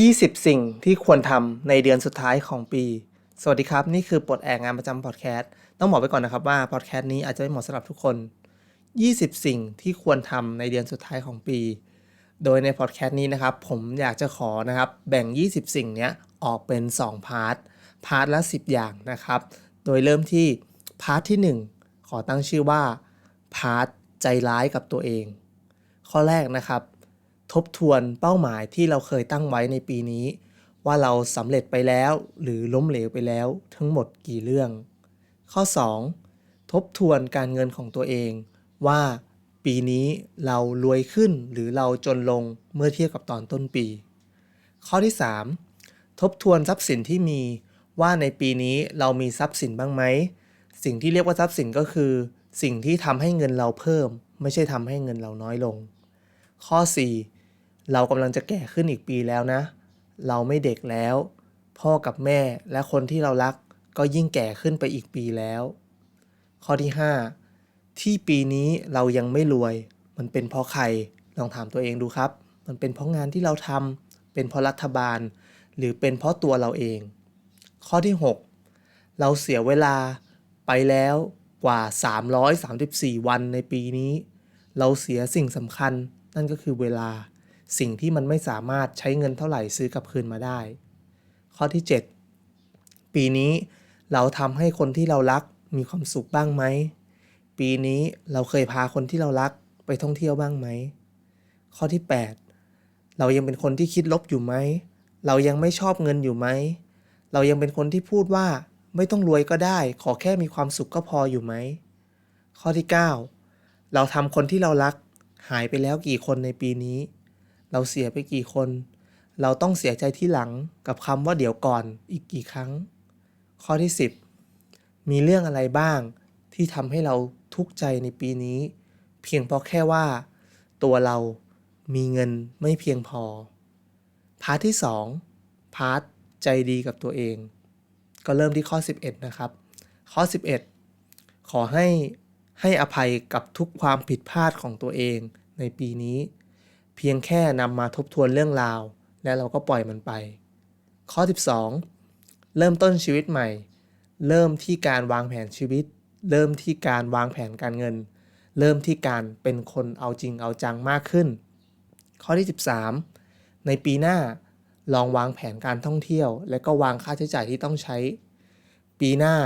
20 สิ่งที่ควรทำในเดือนสุดท้ายของปี สวัสดีครับ นี่คือปลดแอกงานประจำพอดแคสต์ต้องบอกไปก่อนนะครับว่าพอดแคสต์นี้อาจจะไม่เหมาะสำหรับทุกคน 20 สิ่งที่ควรทำในเดือนสุดท้ายของปี โดยในพอดแคสต์นี้นะครับ ผมอยากจะขอนะครับ แบ่ง 20 สิ่งเนี้ยออกเป็น 2 พาร์ท พาร์ทละ 10 อย่างนะครับ โดยเริ่มที่พาร์ทที่ 1 ขอตั้งชื่อว่าพาร์ทใจร้ายกับตัวเอง ข้อแรกนะครับ ทบทวนเป้าหมายที่เราเคยตั้งไว้ในปีนี้ ว่าเราสำเร็จไปแล้วหรือล้มเหลวไปแล้วทั้งหมดกี่เรื่อง ข้อ 2. ทบทวนการเงินของตัวเอง ว่าปีนี้เรารวยขึ้นหรือเราจนลงเมื่อเทียบกับตอนต้นปี ข้อที่ 3. ทบทวนทรัพย์สินที่มีว่าในปีนี้เรามีทรัพย์สินบ้างไหม สิ่งที่เรียกว่าทรัพย์สินก็คือ สิ่งที่ทำให้เงินเราเพิ่ม ไม่ใช่ทำให้เงินเราน้อยลง ข้อ 4. เรากำลังจะแก่ขึ้นอีกปีแล้วนะ เราไม่เด็กแล้ว พ่อกับแม่และคนที่เรารักก็ยิ่งแก่ขึ้นไปอีกปีแล้ว ข้อที่ 5. ที่ปีนี้เรายังไม่รวย มันเป็นเพราะใครลองถามตัวเองดูครับ มันเป็นเพราะงานที่เราทำเป็นเพราะรัฐบาล หรือเป็นเพราะตัวเราเอง ข้อที่ 6 เราเสียเวลาไปแล้วกว่า 334 วันในปีนี้ เราเสียสิ่งสำคัญนั่นก็คือเวลา สิ่งที่มันไม่สามารถใช้เงินเท่าไหร่ซื้อกลับคืนมาได้ ข้อที่ 7 ปีนี้เราทำให้คนที่เรารักมีความสุขบ้างไหม ปีนี้เราเคยพาคนที่เรารักไปท่องเที่ยวบ้างไหม ข้อที่ 8 เรายังเป็นคนที่คิดลบอยู่ไหม เรายังไม่ชอบเงินอยู่ไหม เรายังเป็นคนที่พูดว่าไม่ต้องรวยก็ได้ ขอแค่มีความสุขก็พออยู่ไหม ข้อที่ 9 เราทำคนที่เรารักหายไปแล้วกี่คนในปีนี้ เราเสียไปกี่คน เราต้องเสียใจที่หลังกับคำว่าเดี๋ยวก่อนอีกกี่ครั้ง ข้อที่ 10 มีเรื่องอะไรบ้างที่ทำให้เราทุกข์ใจในปีนี้ เพียงเพราะแค่ว่า ตัวเรามีเงินไม่เพียงพอ พาร์ทที่ 2 พาร์ทใจดีกับตัวเอง ก็เริ่มที่ข้อ 11 นะครับ ข้อ 11 ขอให้ให้อภัยกับทุกความผิดพลาดของตัวเองในปีนี้ เพียงแค่นำมาทบทวนเรื่องราว และเราก็ปล่อยมันไป ข้อ 12 เริ่มต้นชีวิตใหม่ เริ่มที่การวางแผนชีวิต เริ่มที่การวางแผนการเงิน เริ่มที่การเป็นคนเอาจริงเอาจังมากขึ้น ข้อที่ 13 ในปีหน้าลองวางแผนการท่องเที่ยว และก็วางค่าใช้จ่ายที่ต้องใช้ ปีหน้า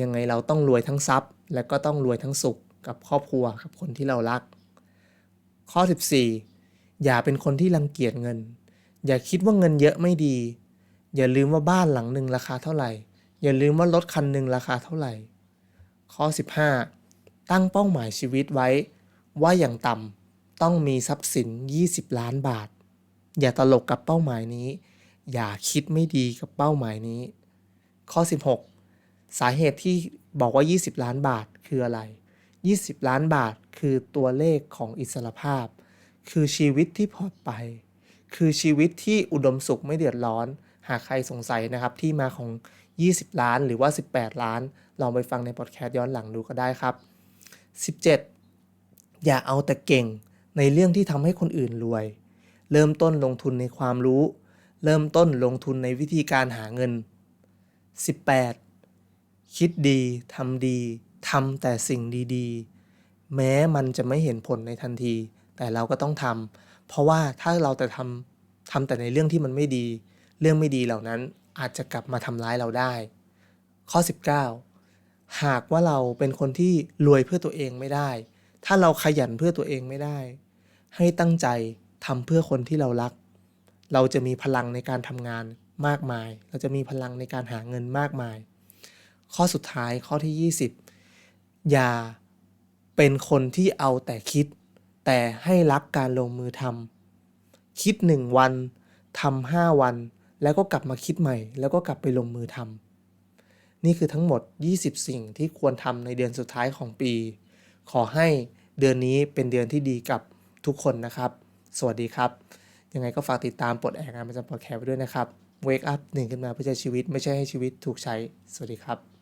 ยังไงเราต้องรวยทั้งทรัพย์ และก็ต้องรวยทั้งสุขกับครอบครัวกับคนที่เรารัก ข้อ 14 อย่าเป็นคนที่รังเกียจเงิน อย่าคิดว่าเงินเยอะไม่ดี อย่าลืมว่าบ้านหลังหนึ่งราคาเท่าไหร่ อย่าลืมว่ารถคันหนึ่งราคาเท่าไหร่ ข้อ 15 ตั้งเป้าหมายชีวิตไว้ ว่าอย่างต่ำต้องมีทรัพย์สิน 20 ล้านบาท อย่าตลกกับเป้าหมายนี้ อย่าคิดไม่ดีกับเป้าหมายนี้ ข้อ 16 สาเหตุที่บอกว่า 20 ล้านบาทคืออะไร 20 ล้านบาทคือตัวเลขของอิสรภาพ คือชีวิตที่ปลอดภัยคือชีวิตที่อุดมสุขไม่เดือดร้อน หากใครสงสัยนะครับที่มาของ 20 ล้านหรือว่า 18 ล้าน ลองไปฟังในพอดแคสต์ย้อนหลังดูก็ได้ครับ 17 อย่าเอาแต่เก่งในเรื่องที่ทำให้คนอื่นรวย เริ่มต้นลงทุนในความรู้ เริ่มต้นลงทุนในวิธีการหาเงิน 18 คิดดีทำดีทำแต่สิ่งดีๆ แม้มันจะไม่เห็นผลในทันที แต่เราก็ต้องทำเพราะว่าถ้าเราแต่ทำทำแต่ในเรื่องที่มันไม่ดี เรื่องไม่ดีเหล่านั้นอาจจะกลับมาทำร้ายเราได้ ข้อ 19 หากว่าเราเป็นคนที่รวยเพื่อตัวเองไม่ได้ ถ้าเราขยันเพื่อตัวเองไม่ได้ ให้ตั้งใจทำเพื่อคนที่เรารัก เราจะมีพลังในการทำงานมากมาย เราจะมีพลังในการหาเงินมากมาย ข้อสุดท้ายข้อที่ 20 อย่าเป็นคนที่เอาแต่คิด แต่ให้รักการลงมือทำคิดหนึ่งวันทำห้าวัน แล้วก็กลับมาคิดใหม่ แล้วก็กลับไปลงมือทำนี่คือทั้งหมด 20 สิ่งที่ควรทำในเดือนสุดท้ายของปี ขอให้เดือนนี้เป็นเดือนที่ดีกับทุกคนนะครับ สวัสดีครับ ยังไงก็ฝากติดตามปลดแอกงานประจำพอดแคสต์ไว้ด้วยนะครับ Wake up หนึ่งขึ้นมาเพื่อใช้ชีวิตไม่ใช่ให้ชีวิตถูกใช้ สวัสดีครับ